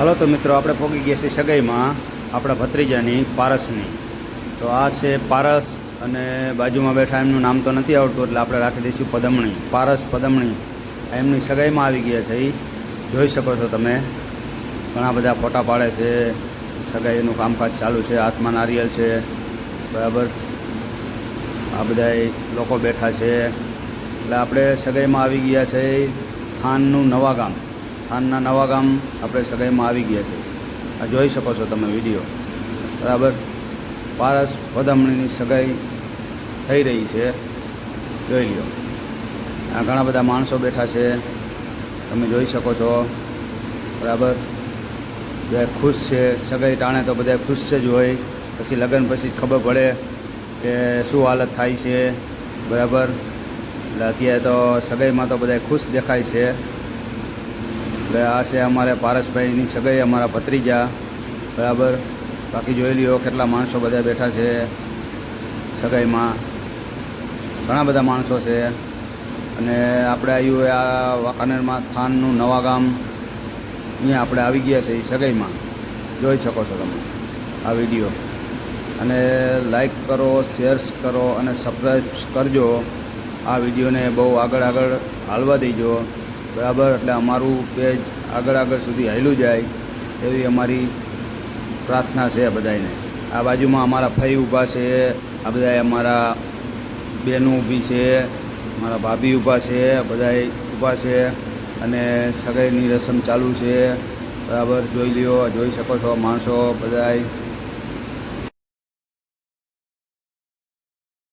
Hello તો મિત્રો, આપણે પહોંચી ગયા છીએ સગાઈમાં, આપણા ભત્રીજાની પારસની. તો આ છે પારસ અને બાજુમાં બેઠા એમનું નામ તો નથી આવડતું, એટલે આપણે રાખી દઈશું પદમણી. પારસ પદમણી. એમની સગાઈમાં આવી ગયા છે એ જોઈ શકો છો તમે. ઘણા બધા ફોટા પાડે છે. સગાઈનું કામકાજ ચાલુ છે, હાથમાં નારિયેલ છે, બરાબર. આ બધા લોકો બેઠા છે. એટલે આપણે સગાઈમાં આવી ગયા છે થાનનું નવા ગામ. થાનના નવા ગામ આપણે સગાઈમાં આવી ગયા છે. આ જોઈ શકો છો તમે વીડિયો. બરાબર? પારસ પદમણીની સગાઈ થઈ રહી છે. જોઈ લ્યો. આ ઘણા બધા માણસો બેઠા છે. તમે જોઈ શકો છો. બરાબર? બધા ખુશ છે. સગાઈ ટાણે તો બધા ખુશ છે જ હોય. પછી લગ્ન પછી જ ખબર પડે કે શું હાલત થાય છે. બરાબર? એટલે અત્યારે તો સગાઈમાં તો બધા ખુશ દેખાય છે. એટલે આ છે અમારે પારસભાઈની સગાઈ અમારા ભત્રીજા, બરાબર? બાકી જોઈ લ્યો કેટલા માણસો બધા બેઠા છે સગાઈમાં ઘણા બધા માણસો છે. અને આપણે આવ્યું આ વાંકાનેરમાં થાનનું નવા ગામ, અહીંયા આપણે આવી ગયા છે એ સગાઈમાં જોઈ શકો છો તમે આ વીડિયો. અને લાઈક કરો શેર્સ કરો અને સબસ્ક્રાઈબ કરજો. આ વિડીયોને બહુ આગળ આગળ હાલવા દેજો. બરાબર? એટલે અમારું પેજ આગળ આગળ સુધી હાલ્યું જાય એવી અમારી પ્રાર્થના છે બધાને આ બાજુમાં અમારા ફઈ ઊભા છે, આ બધા અમારા બહેનો ઊભી છે મારા ભાભી ઊભા છે બધા ઊભા છે અને સગાઈની રસમ ચાલુ છે. બરાબર? જોઈ લ્યો, જોઈ શકો છો, માણસો બધાય.